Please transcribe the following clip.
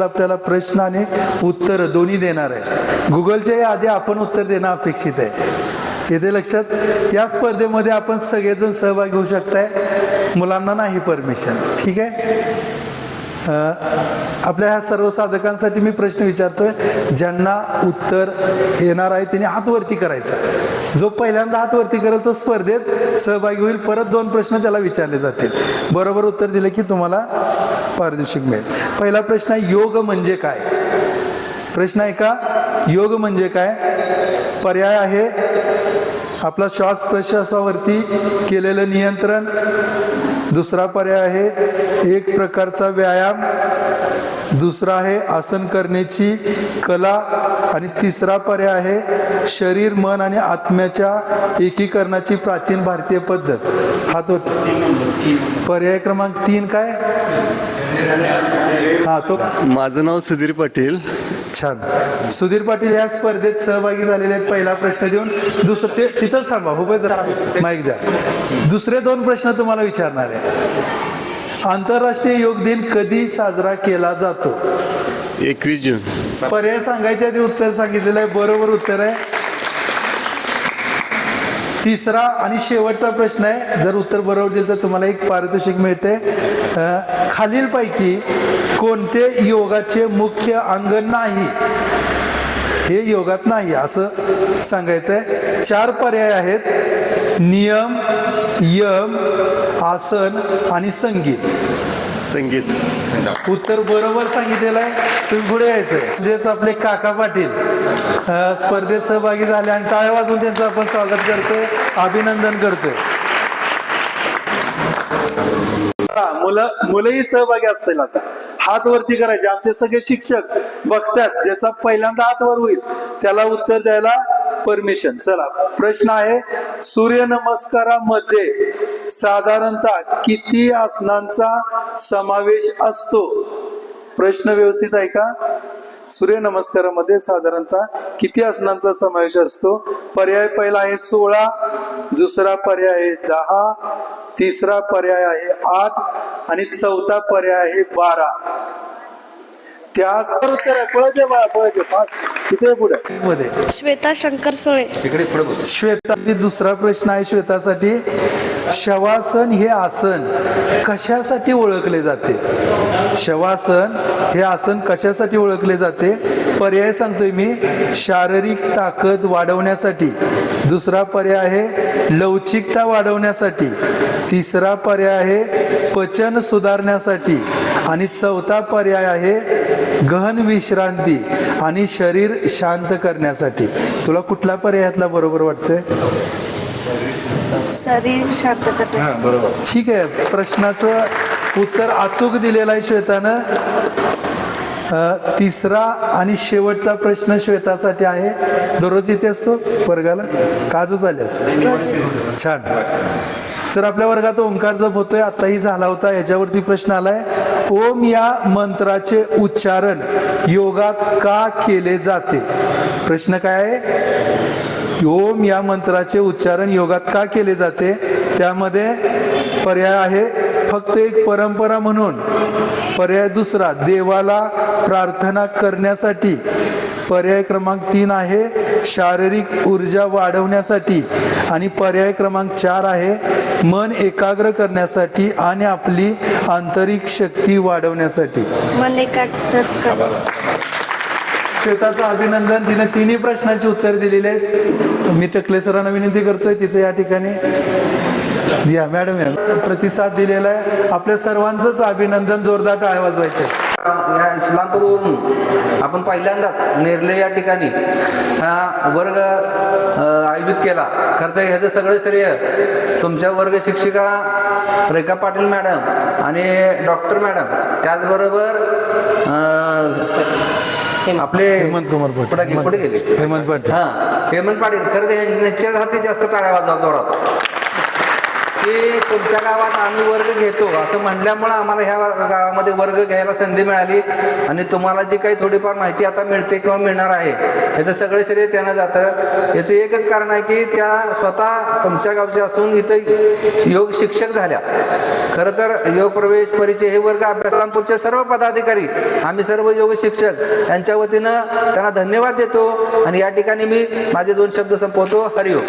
आपल्याला प्रश्न आणि उत्तर दोन्ही देणार आहे. गुगलच्या आधी आपण उत्तर देणं अपेक्षित आहे. येथे लक्षात या स्पर्धेमध्ये आपण सगळेजण सहभागी होऊ शकताय. मुलांना नाही परमिशन. ठीक आहे? आपल्या ह्या सर्व साधकांसाठी मी प्रश्न विचारतोय. ज्यांना उत्तर येणार आहे त्यांनी हातवरती करायचा. जो पहिल्यांदा हातवरती करेल तो स्पर्धेत सहभागी होईल. परत दोन प्रश्न त्याला विचारले जातील. बरोबर उत्तर दिले की तुम्हाला पारदर्शक मिळेल. पहिला प्रश्न आहे योग म्हणजे काय? प्रश्न आहे का? योग म्हणजे काय? पर्याय आहे. आपला श्वास प्रश्वासावरती केलेलं नियंत्रण. दुसरा पर्याय आहे एक प्रकारचा व्यायाम. दुसरा आहे आसन करण्याची कला. आणि तिसरा पर्याय आहे शरीर मन आणि आत्म्याच्या एकीकरणाची प्राचीन भारतीय पद्धत. हा तो पर्याय क्रमांक तीन काय? हा तो माझं नाव सुधीर पाटील. छान. सुधीर पाटील या स्पर्धेत सहभागी झालेले आहेत पहिला प्रश्न देऊन. दुसरं ते तिथंच थांबा हो जरा माईक द्या. दुसरे दोन प्रश्न तुम्हाला विचारणार आहे. आंतरराष्ट्रीय योग दिन कधी साजरा केला जातो? एकवीस जून. पर्याय सांगायच्या आधी उत्तर सांगितलेलं आहे बरोबर उत्तर आहे. तिसरा आणि शेवटचा प्रश्न आहे. जर उत्तर बरोबर दिलं तर तुम्हाला एक पारितोषिक मिळते. खालीलपैकी कोणते योगाचे मुख्य अंग नाही? हे योगात नाही असं सांगायचं आहे चार पर्याय आहेत. नियम यम आसन आणि संगीत. संगीत. उत्तर बरोबर सांगितलेलं आहे. तुम्ही पुढे यायचंय. म्हणजेच आपले काका पाटील स्पर्धेत सहभागी झाले आणि टाळ्या वाजवून त्यांचं आपण स्वागत करतोय अभिनंदन करतोय. मुलं मुलंही सहभागी असतील आता. हात वरती करायचे. आमचे सगळे शिक्षक बघतात. ज्याचा पहिल्यांदा हात वर होईल त्याला उत्तर द्यायला परमिशन चला प्रश्न आहे सूर्य नमस्कारामध्ये साधारणतः किती आसनांचा समावेश असतो? प्रश्न व्यवस्थित आहे का? सूर्य नमस्कारामध्ये साधारणतः किती आसनांचा समावेश असतो? पर्याय पहिला आहे सोळा दुसरा पर्याय आहे दहा तिसरा पर्याय आहे आठ आणि चौथा पर्याय आहे बारा. त्या मध्ये. श्वेता शंकर सोळे. श्वेता दुसरा प्रश्न आहे श्वेतासाठी. शवासन हे आसन कशासाठी ओळखले जाते? शवासन हे आसन कशासाठी ओळखले जाते? पर्याय सांगतोय मी. शारीरिक ताकद वाढवण्यासाठी. दुसरा पर्याय आहे लवचिकता वाढवण्यासाठी. तिसरा पर्याय आहे पचन सुधारण्यासाठी. आणि चौथा पर्याय आहे गहन विश्रांती आणि शरीर शांत करण्यासाठी. तुला कुठला पर्यायातला बरोबर वाटतोय? शरीर शांत करण्यासाठी ठीक आहे प्रश्नाचं उत्तर अचूक दिलेलं आहे श्वेतानं. अ, तिसरा आणि शेवटचा प्रश्न श्वेतासाठी आहे. दररोज इथे असतो वर्गाला? काजच आल्यास छान. तर आपल्या वर्गात ओंकार जप होतोय आताही झाला होता याच्यावरती प्रश्न आलाय. ओम या मंत्राचे उच्चारण योगात का केले जाते? प्रश्न काय आहे? ओम या मंत्राचे उच्चारण योगात का केले जाते? त्यामध्ये पर्याय आहे फक्त एक परंपरा म्हणून. पर्याय दुसरा देवाला प्रार्थना करण्यासाठी. पर्याय क्रमांक तीन आहे शारीरिक ऊर्जा वाढवण्यासाठी. आणि पर्याय क्रमांक चार आहे मन एकाग्र करण्यासाठी आणि आपली आंतरिक शक्ती वाढवण्यासाठी. मन एकाग्र श्वेताचं अभिनंदन. तिने तिन्ही प्रश्नाची उत्तर दिलेली आहेत. मी टकले सरांना विनंती करतोय तिचं या ठिकाणी या मॅडम या. प्रतिसाद दिलेला आहे. आपल्या सर्वांचंच अभिनंदन जोरदार टाळ वाजवायचे. या इस्लामपूरवरून आपण पहिल्यांदाच नेरले या ठिकाणी हा वर्ग आयोजित केला. खरं तर ह्याचं सगळं श्रेय तुमच्या वर्ग शिक्षिका रेखा पाटील मॅडम आणि डॉक्टर मॅडम. त्याचबरोबर आपले हेमंत कुमार पाटील. पुढे गेले हेमंत पाटील. हा हेमंत पाटील खरं तर हाती जास्त टाळ्या वाजवा जोरात की तुमच्या गावात आम्ही वर्ग घेतो. असं म्हणल्यामुळं आम्हाला ह्या गावामध्ये वर्ग घ्यायला संधी मिळाली. आणि तुम्हाला जी काही थोडीफार माहिती आता मिळते किंवा मिळणार आहे याचं सगळं श्रेय त्यांना जातं. याचं एकच कारण आहे की त्या स्वतः तुमच्या गावच्या असून इथं योग शिक्षक झाल्या. खरं तर योग प्रवेश परिचय हे वर्ग अभ्यासक्रमपूरचे सर्व पदाधिकारी आम्ही सर्व योग शिक्षक यांच्या वतीनं त्यांना धन्यवाद देतो. आणि या ठिकाणी मी माझे दोन शब्द संपवतो. हरिओम.